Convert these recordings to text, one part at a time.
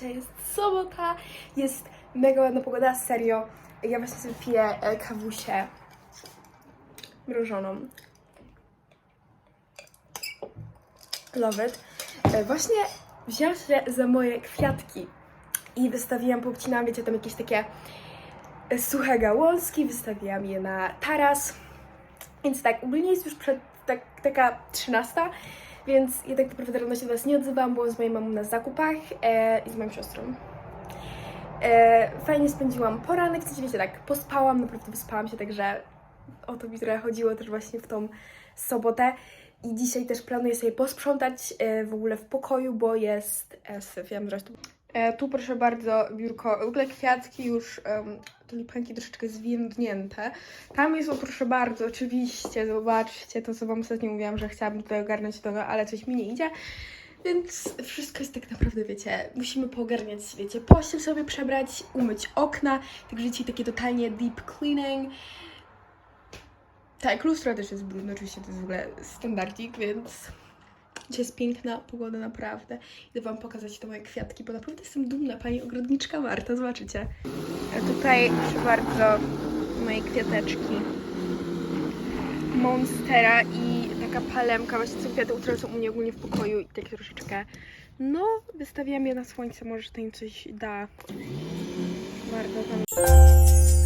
dzisiaj jest sobota, jest mega ładna pogoda, serio. Ja właśnie sobie piję e, kawusię mrożoną. Love it. E, Właśnie wzięłam się za moje kwiatki i wystawiłam, poobcinałam, wiecie, tam jakieś takie e, suche gałązki, wystawiłam je na taras. Więc tak, ogólnie jest już przed, tak, taka 13, więc ja tak naprawdę rano się do Was nie odzywałam, byłam z moją mamą na zakupach e, i z moją siostrą. E, fajnie spędziłam poranek, w sensie wiecie, tak, pospałam, naprawdę wyspałam się, także o to mi trochę chodziło też właśnie w tą sobotę. I dzisiaj też planuję sobie posprzątać e, w ogóle w pokoju, bo jest e, syf, ja zresztą. E, tu proszę bardzo biurko, w ogóle kwiatki już, um, tulipanki troszeczkę zwiędnięte. Tam jest, o proszę bardzo, oczywiście, zobaczcie, to co Wam ostatnio mówiłam, że chciałabym tutaj ogarnąć tego, ale coś mi nie idzie. Więc wszystko jest tak naprawdę, wiecie, musimy poogarniać, wiecie, pościel sobie przebrać, umyć okna, także dzisiaj takie totalnie deep cleaning. Tak, lustro też jest brudne, oczywiście to jest w ogóle standardzik, więc dzisiaj jest piękna pogoda, naprawdę. Idę Wam pokazać te moje kwiatki, bo naprawdę jestem dumna, Pani ogrodniczka Marta, zobaczycie. A tutaj, proszę bardzo, moje kwiateczki. Monstera i taka palemka, właśnie są kwiaty, które są u mnie ogólnie w pokoju i tak troszeczkę, no, wystawiam je na słońce, może to im coś da. Bardzo tam.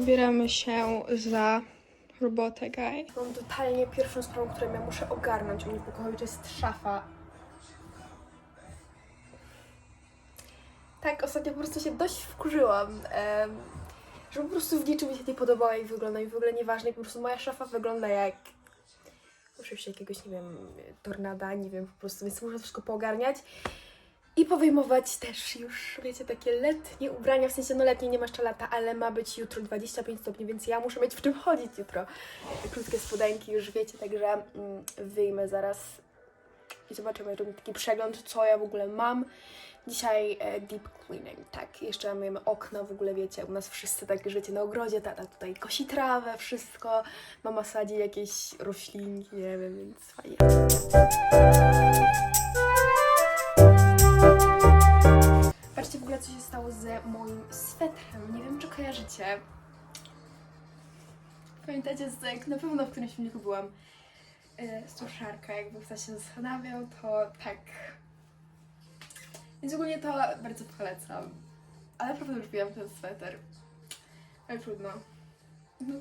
Zabieramy się za robotę, guy. Mam totalnie pierwszą sprawą, którą ja muszę ogarnąć u mnie w pokoju, to jest szafa. Tak, ostatnio po prostu się dość wkurzyłam, em, że po prostu w niczym mi się nie podobała jak wygląda i w ogóle nieważne, po prostu moja szafa wygląda jak oczywiście jakiegoś, nie wiem, tornada, nie wiem, po prostu, więc muszę wszystko poogarniać i powyjmować też już, wiecie, takie letnie ubrania, w sensie no letnie nie ma jeszcze lata, ale ma być jutro 25 stopni, więc ja muszę mieć w czym chodzić jutro. Krótkie spodenki już wiecie, także mm, wyjmę zaraz i zobaczymy, robię taki przegląd, co ja w ogóle mam. Dzisiaj e, deep cleaning, tak, jeszcze myjemy okna, w ogóle wiecie, u nas wszyscy tak życie na ogrodzie, tata tutaj kosi trawę, wszystko, mama sadzi jakieś roślinki, nie wiem, więc fajnie. Co się stało z moim swetrem. Nie wiem, czy kojarzycie. Pamiętacie, jak na pewno w którymś filmiku byłam e, suszarka. Jakby ktoś się zastanawiał, to tak. Więc ogólnie to bardzo polecam. Ale naprawdę lubiłam ten sweter. Ale trudno. No.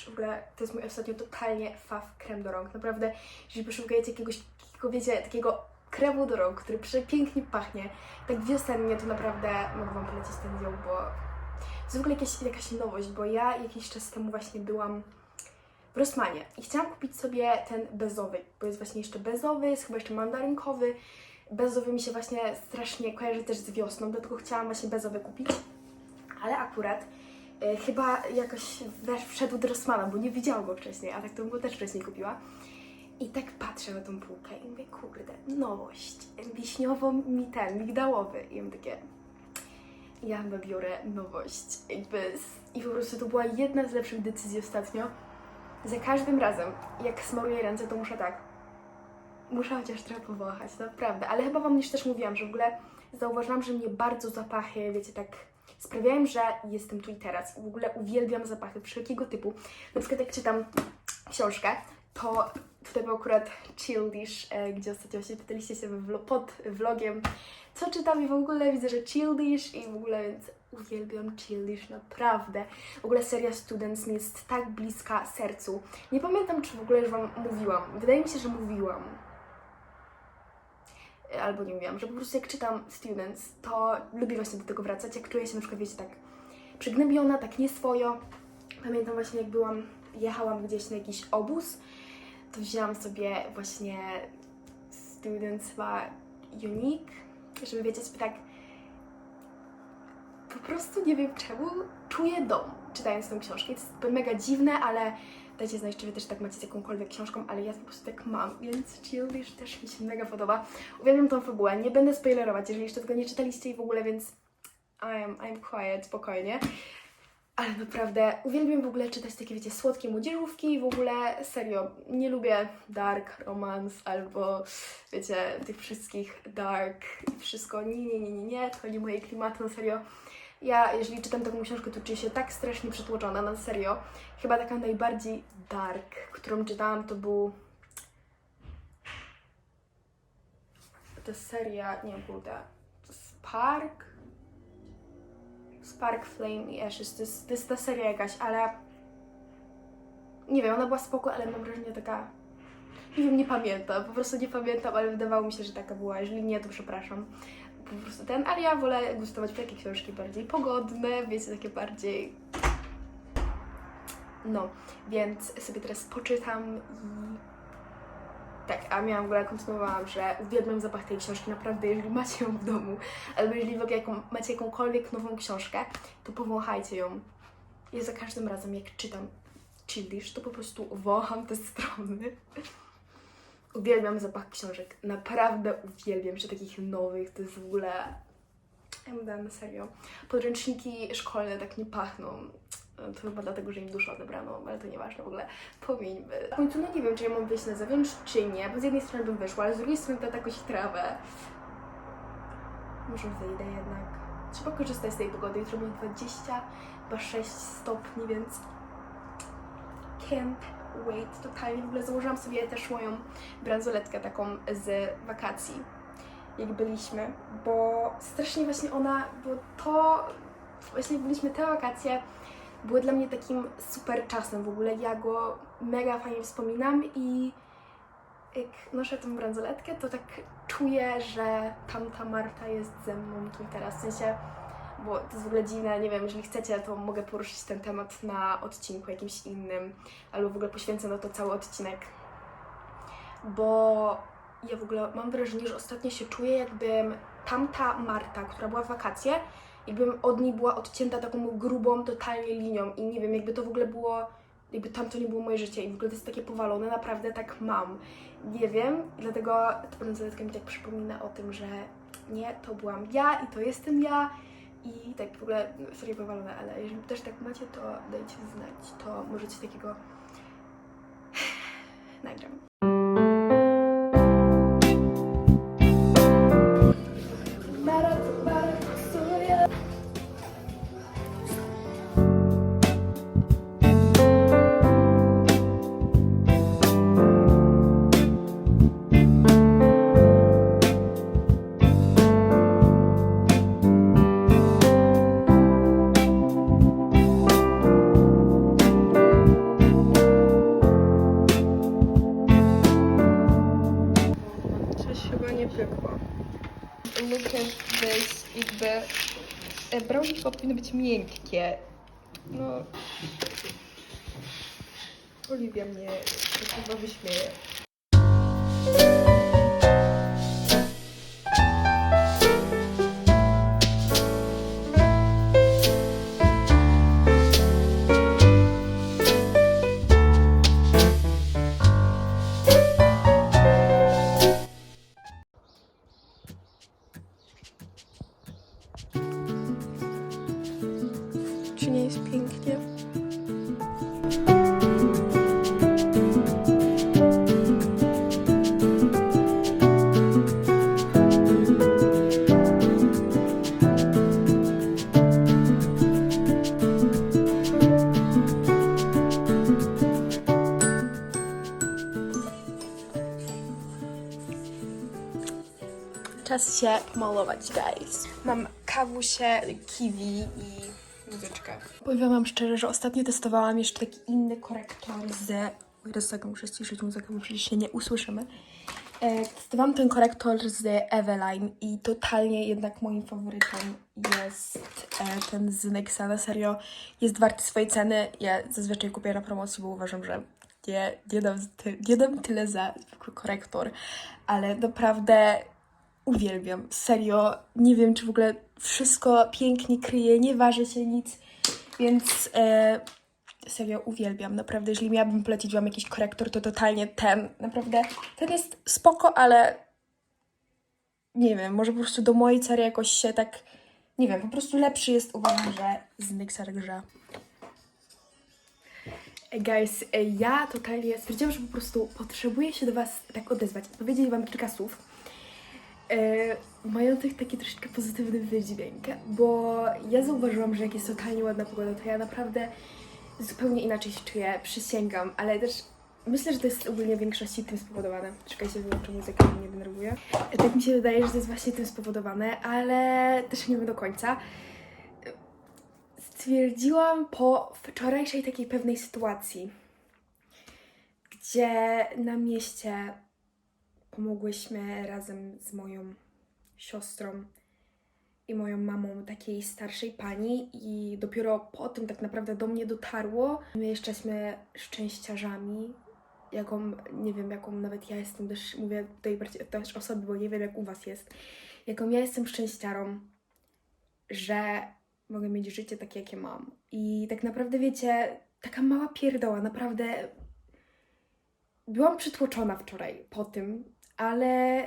W ogóle to jest mój ostatnio totalnie faw krem do rąk. Naprawdę, jeżeli poszukujecie jakiegoś, takiego, wiecie, takiego kremu do rąk, który przepięknie pachnie, tak wiosennie, to naprawdę mogę Wam polecić ten dział, bo to jest w ogóle jakaś, jakaś nowość, bo ja jakiś czas temu właśnie byłam w Rossmanie i chciałam kupić sobie ten bezowy, bo jest właśnie jeszcze bezowy, jest chyba jeszcze mandarynkowy. Bezowy mi się właśnie strasznie kojarzy też z wiosną, dlatego chciałam właśnie bezowy kupić. Ale akurat chyba jakoś wszedł do Rossmana, bo nie widziałam go wcześniej, a tak to bym go też wcześniej kupiła. I tak patrzę na tą półkę i mówię, kurde, nowość, wiśniowo mi ten, migdałowy. I mam takie, ja chyba biorę nowość. Jakby. I po prostu to była jedna z lepszych decyzji ostatnio. Za każdym razem, jak smaruję ręce, to muszę tak. Muszę chociaż trochę powąchać, naprawdę. Ale chyba Wam już też mówiłam, że w ogóle zauważyłam, że mnie bardzo zapachy, wiecie, tak sprawiają, że jestem tu i teraz. I w ogóle uwielbiam zapachy wszelkiego typu. Na przykład jak czytam książkę, to tutaj był akurat Childish, e, gdzie ostatnio właśnie pytaliście się pod vlogiem, co czytam i w ogóle widzę, że Childish i w ogóle więc uwielbiam Childish, naprawdę. W ogóle seria Students mi jest tak bliska sercu. Nie pamiętam, czy w ogóle już Wam mówiłam. Wydaje mi się, że mówiłam. Albo nie mówiłam, że po prostu jak czytam Students, to lubię właśnie do tego wracać, jak czuję się na przykład, wiecie, tak przygnębiona, tak nieswojo. Pamiętam właśnie, jak byłam, jechałam gdzieś na jakiś obóz, to wzięłam sobie właśnie Students chyba Unique, żeby sobie tak po prostu nie wiem czemu czuję dom czytając tą książkę. To jest mega dziwne, ale dajcie znać, czy wy też tak macie z jakąkolwiek książką, ale ja po prostu tak mam, więc Childish też mi się mega podoba. Uwielbiam tą fabułę, nie będę spoilerować, jeżeli jeszcze tego nie czytaliście i w ogóle, więc I'm, I'm quiet, spokojnie. Ale naprawdę uwielbiam w ogóle czytać takie, wiecie, słodkie młodzieżówki i w ogóle serio, nie lubię dark romance albo, wiecie, tych wszystkich dark i wszystko. Nie, nie, nie, nie, nie, to nie moje klimaty, no serio. Ja, jeżeli czytam taką książkę, to czuję się tak strasznie przytłoczona, na serio. Chyba taka najbardziej dark, którą czytałam, to był... Jest seria, nie wiem, kurde, Spark? Spark, Flame i Ashes. To jest, to jest ta seria jakaś, ale... Nie wiem, ona była spoko, ale mam wrażenie taka... Nie wiem, nie pamiętam, po prostu nie pamiętam, ale wydawało mi się, że taka była. Jeżeli nie, to przepraszam. Po prostu ten, ale ja wolę gustować w takie książki bardziej pogodne, wiecie, takie bardziej... No, więc sobie teraz poczytam i... Tak, a miałam w ogóle, kontynuowałam, że uwielbiam zapach tej książki, naprawdę, jeżeli macie ją w domu, albo jeżeli w ogóle jaką, macie jakąkolwiek nową książkę, to powąchajcie ją. Ja za każdym razem, jak czytam Childish, to po prostu wącham te strony. Uwielbiam zapach książek, naprawdę uwielbiam, że takich nowych, to jest w ogóle... Ja dała na serio. Podręczniki szkolne tak nie pachną. To chyba dlatego, że im duszę odebrano, ale to nieważne w ogóle. Pomieńmy. W końcu no nie wiem, czy ja mam wyjść na zewnątrz, czy nie, bo z jednej strony bym wyszła, ale z drugiej strony to jakąś trawę. Może wyjdę jednak. Trzeba korzystać z tej pogody. Jutro będzie 26 stopni, więc can't wait. Totalnie w ogóle założyłam sobie też moją bransoletkę taką z wakacji, jak byliśmy, bo strasznie właśnie ona, bo to właśnie byliśmy te wakacje, były dla mnie takim super czasem w ogóle. Ja go mega fajnie wspominam i jak noszę tą bransoletkę, to tak czuję, że tamta Marta jest ze mną tu i teraz. W sensie, bo to jest w ogóle dziwne, nie wiem, jeżeli chcecie, to mogę poruszyć ten temat na odcinku jakimś innym, albo w ogóle poświęcę na to cały odcinek. Bo ja w ogóle mam wrażenie, że ostatnio się czuję, jakbym tamta Marta, która była w wakacje, jakbym od niej była odcięta taką grubą, totalnie linią i nie wiem, jakby to w ogóle było, jakby tam to nie było moje życie i w ogóle to jest takie powalone, naprawdę tak mam. Nie wiem, dlatego ta bransoletka mi tak przypomina o tym, że nie, to byłam ja i to jestem ja i tak w ogóle no, powalone, ale jeżeli też tak macie, to dajcie znać, to może coś takiego nagram. Miękkie. No... Oliwia mnie chyba wyśmieje. Się pomalować, guys. Mam kawusie, kiwi i muzyczkę. Powiem wam szczerze, że ostatnio testowałam jeszcze taki inny korektor z... Tak muszę ściszyć muzykę, bo przecież się nie usłyszymy. E, Testowałam ten korektor z Eveline i totalnie jednak moim faworytem jest e, ten z Nyxa. Na serio jest warty swojej ceny. Ja zazwyczaj kupię na promocji, bo uważam, że nie, nie, dam, nie dam tyle za korektor, ale naprawdę uwielbiam. Serio, nie wiem, czy w ogóle wszystko pięknie kryje, nie waży się nic, więc e, serio uwielbiam. Naprawdę, jeżeli miałabym polecić Wam jakiś korektor, to totalnie ten. Naprawdę, ten jest spoko, ale nie wiem, może po prostu do mojej cery jakoś się tak, nie wiem, po prostu lepszy jest, uważam, że z Nyxa grze. Guys, ja totalnie stwierdziłam, że po prostu potrzebuję się do Was tak odezwać, powiedzieć Wam kilka słów, mających taki troszeczkę pozytywny wydźwięk, bo ja zauważyłam, że jak jest totalnie ładna pogoda, to ja naprawdę zupełnie inaczej się czuję, przysięgam, ale też myślę, że to jest ogólnie w większości tym spowodowane. Czekajcie, wyłączę muzykę, nie denerwuje. E, Tak mi się wydaje, że to jest właśnie tym spowodowane, ale też nie wiem do końca stwierdziłam po wczorajszej takiej pewnej sytuacji, gdzie na mieście pomogłyśmy razem z moją siostrą i moją mamą takiej starszej pani i dopiero po tym tak naprawdę do mnie dotarło. My jesteśmy szczęściarzami, jaką, nie wiem, jaką nawet ja jestem, też mówię tutaj też osoby, bo nie wiem jak u Was jest, jaką ja jestem szczęściarą, że mogę mieć życie takie, jakie mam. I tak naprawdę, wiecie, taka mała pierdoła, naprawdę byłam przytłoczona wczoraj po tym, ale,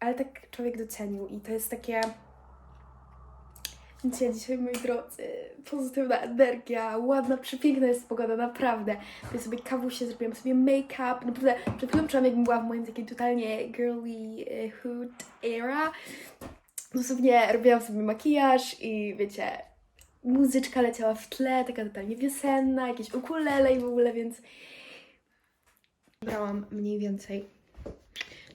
ale tak człowiek docenił i to jest takie... Wiecie, dzisiaj, moi drodzy, pozytywna energia, ładna, przepiękna jest pogoda, naprawdę. Ja sobie kawusie, zrobiłam sobie make-up, naprawdę przed chwilą czułam, jakbym była w moim takim totalnie girly e, hood era. Dosłownie robiłam sobie makijaż i wiecie, muzyczka leciała w tle, taka totalnie wiosenna, jakieś ukulele i w ogóle, więc brałam mniej więcej.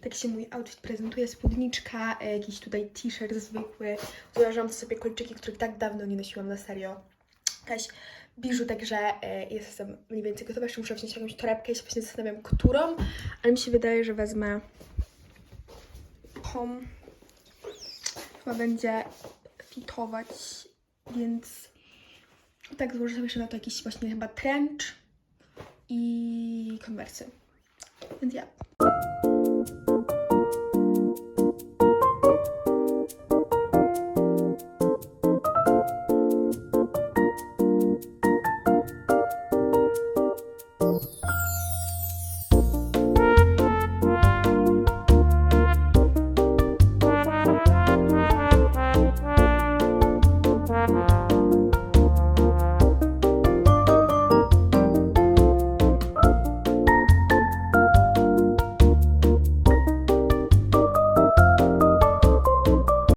Tak się mój outfit prezentuje, spódniczka, e, jakiś tutaj t-shirt zwykły. Założyłam sobie kolczyki, których tak dawno nie nosiłam na serio. Jakaś biżu, także e, jestem mniej więcej gotowa. Jeszcze muszę wziąć jakąś torebkę i się właśnie zastanawiam, którą, ale mi się wydaje, że wezmę tą. Chyba będzie fitować, więc tak złożę sobie jeszcze na to jakiś właśnie chyba trench i konwersy. Więc ja.